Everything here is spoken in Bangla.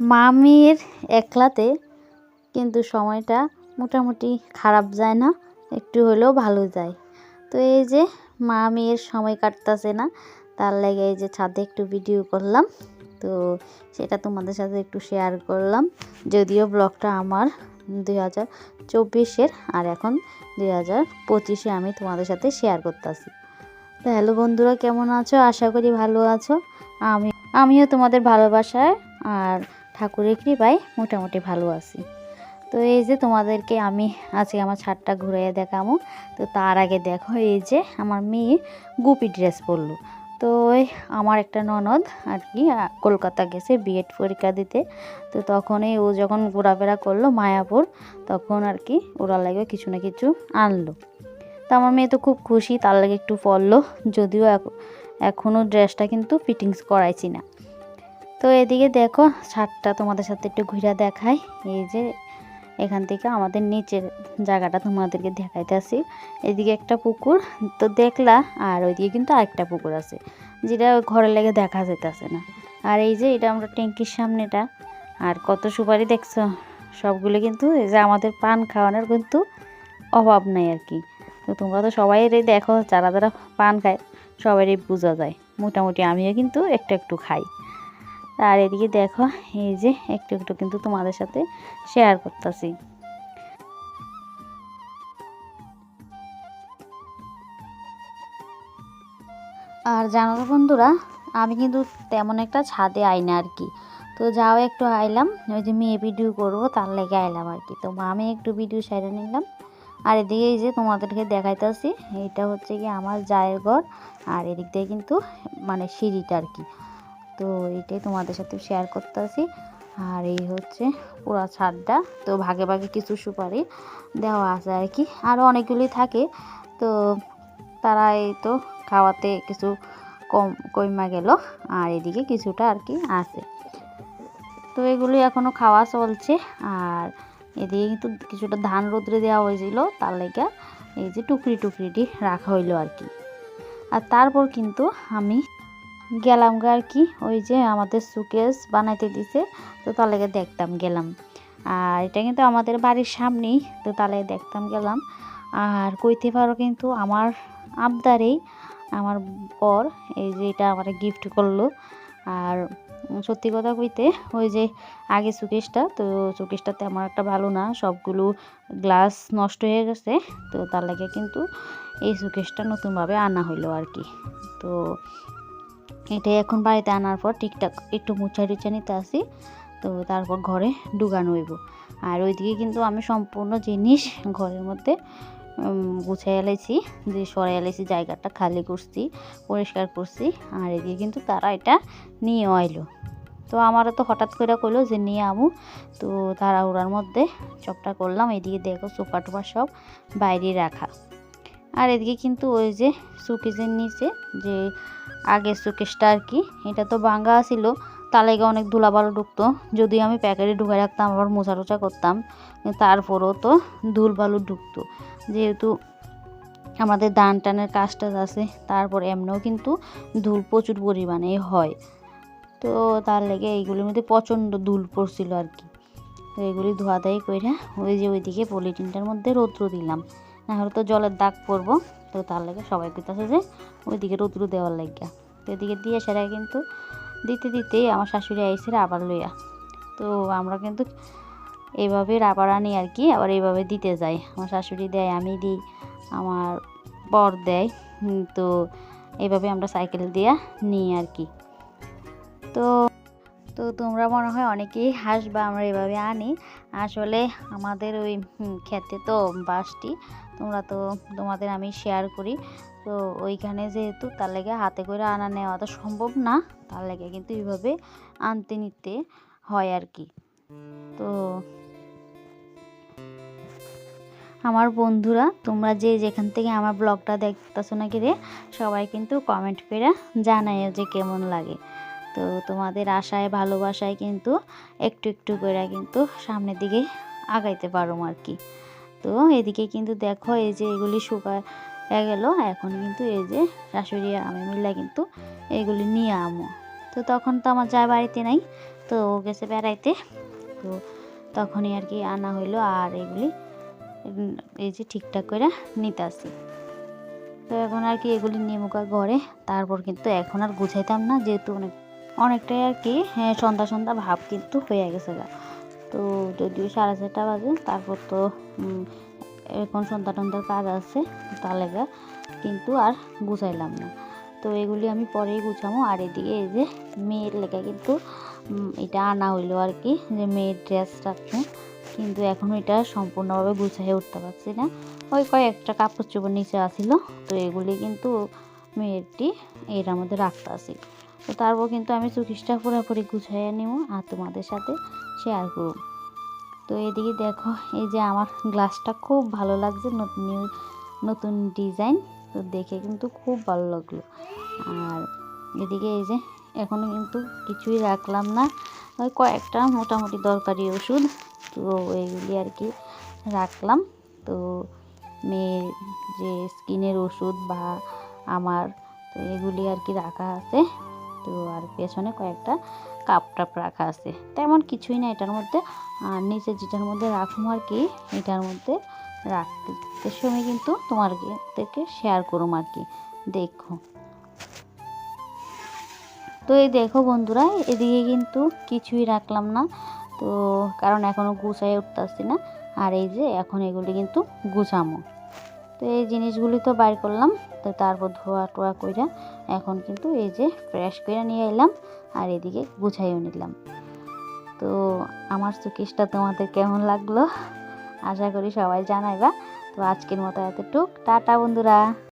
মামির একলাতে কিন্তু সময়টা মোটামুটি খারাপ যায় না, একটু হলেও ভালো যায়। তো এই যে মামির সময় কাটতেছে না, তার লাগে এই যে ছাদে একটু ভিডিও করলাম। তো সেটা তোমাদের সাথে একটু শেয়ার করলাম। যদিও ব্লগটা আমার দুই হাজার চব্বিশের আর এখন দুই হাজার পঁচিশে আমি তোমাদের সাথে শেয়ার করতেছি। তো হ্যালো বন্ধুরা, কেমন আছো? আশা করি ভালো আছো। আমি, আমিও তোমাদের ভালোবাসায় আর ঠাকুরের কৃপায় মোটামুটি ভালো আছি। তো এই যে তোমাদেরকে আমি আজকে আমার ছাদটা ঘুরিয়ে দেখাবো তো তার আগে দেখো এই যে আমার মেয়ে গুপি ড্রেস পরলো। তো আমার একটা ননদ আর কি কলকাতা গেছে বিএড পরীক্ষা দিতে। তো তখনই ও যখন ঘোরাফেরা করল মায়াপুর, তখন আর কি ওরা লাগে কিছু না কিছু আনলো। তো আমার মেয়ে তো খুব খুশি, তার লাগে একটু পরলো, যদিও এখনও ড্রেসটা কিন্তু ফিটিংস করাইছি না। তো এদিকে দেখো, ছাদটা তোমাদের সাথে একটু ঘুরে দেখাই। এই যে এখান থেকে আমাদের নিচের জায়গাটা তোমাদেরকে দেখাইতেছি এদিকে একটা পুকুর তো দেখলা, আর ওইদিকে কিন্তু আরেকটা পুকুর আছে, যেটা ঘরে লেগে দেখা যেতেছে না। আর এই যে এটা আমরা ট্যাঙ্কির সামনেটা আর কত সুপারি দেখছ? সবগুলো কিন্তু এই যে আমাদের পান খাওয়ানোর কিন্তু অভাব নাই আর কি। তো তোমরা তো সবাই দেখো, যারা যারা পান খায় সবারই বোঝা যায়। মোটামুটি আমিও কিন্তু একটু একটু খাই। আর এদিকে দেখো, এই যে একটু একটু কিন্তু তোমাদের সাথে শেয়ার করতেছি। আর জানো তো বন্ধুরা, আমি কিন্তু তেমন একটা ছাদে আই না আর কি। তো যাও একটু আইলাম, ওই যে মেয়ে ভিডিও করব, তার লেগে আইলাম আর কি। তো আমি একটু ভিডিও সাইডে নিলাম। আর এদিকে এই যে তোমাদেরকে দেখাইতেছি, এটা হচ্ছে কি আমার জায়ের ঘর, আর এদিক দিয়ে কিন্তু মানে সিঁড়িটা আর কি। তো এটাই তোমাদের সাথে শেয়ার করতেছি। আর এই হচ্ছে পুরো ছাদটা। তো ভাগে ভাগে কিছু সুপারি দেওয়া আছে আর কি। আরও অনেকগুলি থাকে। তো তারাই তো খাওয়াতে কিছু কম কইমা গেল। আর এদিকে কিছুটা আর কি আছে। তো এগুলি এখনও খাওয়া চলছে। আর এদিকে কিন্তু কিছুটা ধান রোদ্রে দেওয়া হয়েছিল। তার লেগে এই যে টুকরি টুকরিটি রাখা হইল আর কি। আর তারপর কিন্তু আমি গেলাম গা আর কি, ওই যে আমাদের সুকেস বানাইতে দিছে, তো তার লেগে দেখতাম গেলাম। আর এটা কিন্তু আমাদের বাড়ির সামনেই, তো তাহলে দেখতাম গেলাম। আর কইতে পারো কিন্তু আমার আবদারেই আমার পর এই যে এটা আমার গিফট করল। আর সত্যি কথা কইতে, ওই যে আগে সুকেশটা তো সুকেশটা তেমন একটা ভালো না, সবগুলো গ্লাস নষ্ট হয়ে গেছে, তো তার লাগে কিন্তু এই সুকেশটা নতুনভাবে আনা হইল আর কি। তো এটাই এখন বাড়িতে আনার পর ঠিকঠাক একটু মুছা টুচা নিতে আসি, তো তারপর ঘরে ঢুকানো হইব। আর ওইদিকে কিন্তু আমি সম্পূর্ণ জিনিস ঘরের মধ্যে গুছাই এলাইছি যে সরাই এলাইছি জায়গাটা খালি করছি, পরিষ্কার করছি, আর এদিকে কিন্তু তারা এটা নিয়ে আইলো। তো আমারও তো হঠাৎ করে কইলো যে, নিয়ে আমু। তো তারা ওরার মধ্যে চপটা করলাম, এদিকে দেখো সোফা টোফা সব বাইরে রাখা। আর এদিকে কিন্তু ওই যে সুকিজের নিচে যে আগের সুকেশটা আর কি। এটা তো ভাঙ্গা ছিল তার লেগে অনেক ধুলাবালু ঢুকতো। যদি আমি প্যাকেটে ঢুকাই রাখতাম, আবার মোছা টোচা করতাম তারপরেও তো ধুল বালু ঢুকতো। যেহেতু আমাদের দান টানের কাজ টাজ আছে, তারপর এমনিও কিন্তু ধুল প্রচুর পরিমাণে হয়। তো তার লেগে এইগুলির মধ্যে প্রচণ্ড ধুল পড়ছিল আর কি। তো এগুলি ধোয়া দায়ী করে ওই যে ওইদিকে পলিথিনটার মধ্যে রৌদ্র দিলাম। না হলে তো জলের দাগ পড়ব। তো তার লেগে সবাই কইতাছে যে ওইদিকে রৌদ্র দেওয়ার লাগিয়া। তো এদিকে দিয়ে সেটা কিন্তু দিতে দিতে আমার শাশুড়ি আইসে আবার লইয়া। তো আমরা কিন্তু এইভাবে রাবার আনি আর কি, আবার এইভাবে দিতে যাই। আমার শাশুড়ি দেয়, আমি দিই, আমার বর দেয়। তো এইভাবে আমরা সাইকেল দিয়া নিই আর কি। তো তো তোমরা মনে হয় অনেকেই হাসবা আমরা এভাবে আনি। আসলে আমাদের ওই খেতে তো বাসটি তোমরা তো তোমাদের আমি শেয়ার করি। তো ওইখানে যেহেতু তার লেগে হাতে করে আনা নেওয়া তো সম্ভব না, তার লেগে কিন্তু এইভাবে আনতে নিতে হয় আর কি। তো আমার বন্ধুরা, তোমরা যে যেখান থেকে আমার ব্লগটা দেখতেছো নাকি রে, সবাই কিন্তু কমেন্ট করে জানায় যে কেমন লাগে। তো তোমাদের আশায়, ভালোবাসায় কিন্তু একটু একটু করে কিন্তু সামনের দিকে আগাইতে পারো আর কি। তো এদিকে কিন্তু দেখো এই যে এগুলি শুকায় গেল এখন কিন্তু এই যে শাশুড়ি আমি মিলে কিন্তু এগুলি নিয়ে আমো। তো তো তখন তো আমার যা বাড়িতে নাই তো ও গেছে বেড়াইতে তো তখনই আর কি আনা হইল আর এগুলি এই যে ঠিকঠাক করে নিতে আসি তো এখন আর কি এগুলি নেমুকা ঘরে তারপর কিন্তু এখন আর গুছাইতাম না যেহেতু অনেক অনেকটাই আর কি হ্যাঁ, সন্ধ্যা সন্ধ্যা ভাব কিন্তু হয়ে গেছে গা। তো যদিও সাড়ে চারটা বাজে, তারপর তো এখন সন্ধ্যা টন্ধ্যার কাজ আছে তার লেগা, কিন্তু আর গুছাইলাম না। তো এগুলি আমি পরেই গুছাবো আর এদিকে এই যে মেয়ের লেখা কিন্তু এটা আনা হইল আর কি, যে মেয়ের ড্রেস রাখব কিন্তু এখন এটা সম্পূর্ণভাবে গুছাই উঠতে পারছি না। ওই কয়েকটা কাপড় চোপড় নিচে আসিল তো এগুলি কিন্তু মেয়েরটি এর মধ্যে রাখতে আসি তো তারপর কিন্তু আমি চুকিসটা পুরোপুরি গুছাইয়া নিব আর তোমাদের সাথে শেয়ার করব। তো এদিকে দেখো, এই যে আমার গ্লাসটা খুব ভালো লাগছে, নতুন নতুন ডিজাইন তো দেখে কিন্তু খুব ভালো লাগল। আর এদিকে এই যে এখনও কিন্তু কিছুই রাখলাম না, ওই কয়েকটা মোটামুটি দরকারি ওষুধ, তো এইগুলি আর কি রাখলাম। তো মেয়ের যে স্কিনের ওষুধ বা আমার, তো এগুলি আর কি রাখা আছে। তো আর পেছনে কয়েকটা কাপ টাপ রাখা আছে। তেমন কিছুই না এটার মধ্যে। আর নিচে যেটার মধ্যে রাখুম আর কি, এটার মধ্যে রাখতে সময় কিন্তু তোমার থেকে শেয়ার করুম আর কি। দেখো। তো এই দেখো বন্ধুরা, এদিকে কিন্তু কিছুই রাখলাম না। তো কারণ এখনও গুছাই উঠতে আসছি না। আর এই যে এখন এগুলি কিন্তু গুছামো। তো এই জিনিসগুলি তো বাইর করলাম। তো তারপর ধোয়া টোয়া কইরা এখন কিন্তু এই যে ফ্রেশ করে নিয়ে এলাম আর এদিকে গুছাইও নিলাম। তো আমার চুকিসটা তোমাদের কেমন লাগল? আশা করি সবাই জানাইবা। তো আজকের মতো এতটুক। টাটা বন্ধুরা।